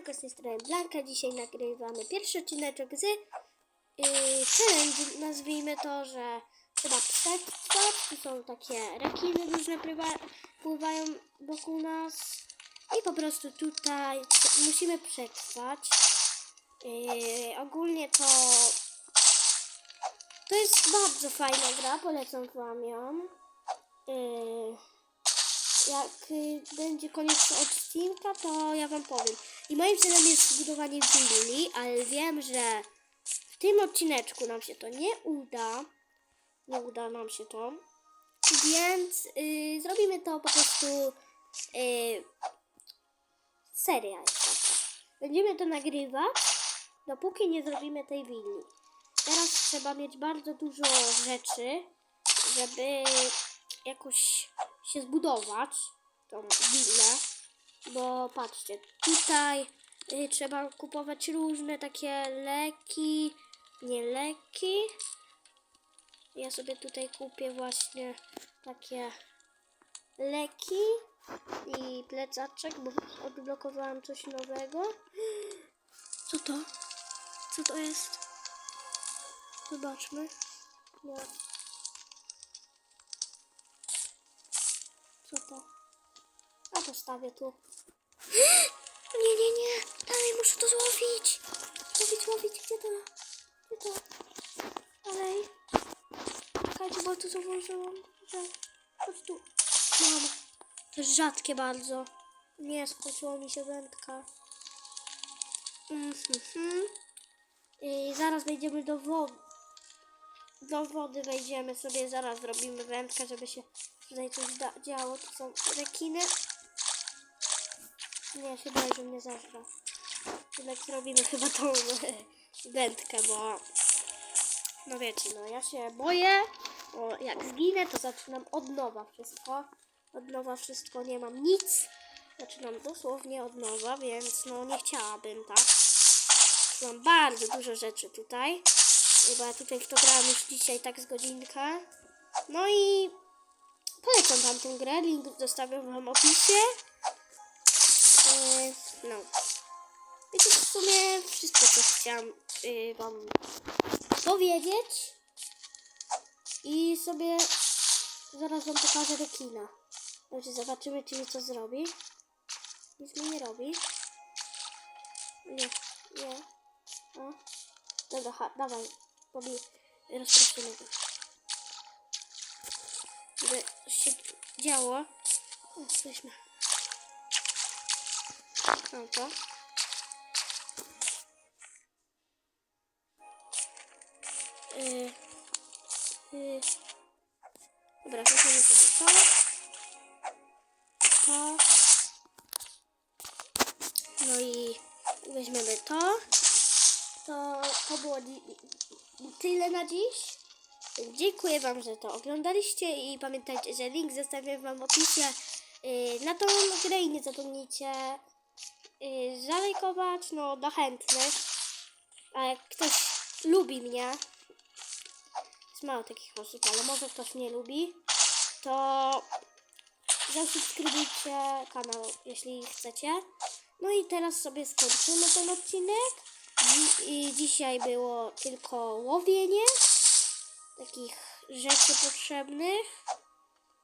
Siemanko, z tej strony Blanka. Dzisiaj nagrywamy pierwszy odcineczek z yy, challenge. Nazwijmy to, że trzeba przetrwać. Tu są takie rekiny różne pływa, pływają wokół nas. I po prostu tutaj musimy przetrwać. Yy, ogólnie to to jest bardzo fajna gra, polecam wam ją. Yy, jak y, będzie koniec odcinka, to ja wam powiem. I moim celem jest zbudowanie willi, ale wiem, że w tym odcineczku nam się to nie uda. Nie uda nam się to. Więc y, zrobimy to po prostu y, seria. Będziemy to nagrywać, dopóki nie zrobimy tej willi. Teraz trzeba mieć bardzo dużo rzeczy, żeby jakoś się zbudować tą willę. Bo patrzcie, tutaj y, trzeba kupować różne takie leki, nie leki. Ja sobie tutaj kupię właśnie takie leki i plecaczek, bo odblokowałam coś nowego. Co to? Co to jest? Zobaczmy. Nie. Co to? Postawię tu. Nie, nie, nie. Dalej muszę to złowić. Łowić, łowić. Gdzie to? Gdzie to? Dalej. Czekajcie, bo to założyłam. Że... Chodź tu. Mam. To jest rzadkie bardzo. Nie, skończyło mi się wędka. Mhm. I zaraz wejdziemy do wody. Do wody wejdziemy sobie, zaraz zrobimy wędkę, żeby się tutaj coś działo. Tu są rekiny. Nie, boję, że mnie zażra. Jednak zrobimy chyba tą wędkę, bo no wiecie, no ja się boję, bo jak zginę, to zaczynam od nowa wszystko. Od nowa wszystko, nie mam nic. Zaczynam dosłownie od nowa, więc no nie chciałabym, tak? Mam bardzo dużo rzeczy tutaj. Bo ja tutaj w to grałam już dzisiaj tak z godzinka. No i polecam wam tę grę. Link zostawiam wam w opisie. No. To w sumie wszystko, co chciałam yy, wam powiedzieć. I sobie zaraz wam pokażę rekina. Znaczy zobaczymy, czy mi co zrobi. Nic mi nie robi. Nie, nie. O. Dobra, ha, dawaj. Pobij. Rozproszymy go. Żeby się działo. O, weźmy. No to. Yy, yy. Dobra, weźmiemy sobie to. To. No i weźmiemy to. To, to było tyle na dziś. Dziękuję Wam, że to oglądaliście i pamiętajcie, że link zostawię Wam w opisie yy, na tą grę i nie zapomnijcie yy, zalajkować, no do chętnych. A jak ktoś lubi mnie, jest mało takich osób, ale może ktoś nie lubi, to zasubskrybujcie kanał, jeśli chcecie. No i teraz sobie skończymy ten odcinek. Dzi- dzisiaj było tylko łowienie takich rzeczy potrzebnych.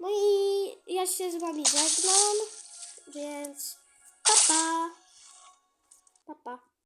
No i ja się z wami żegnam, więc pa pa. Pa pa.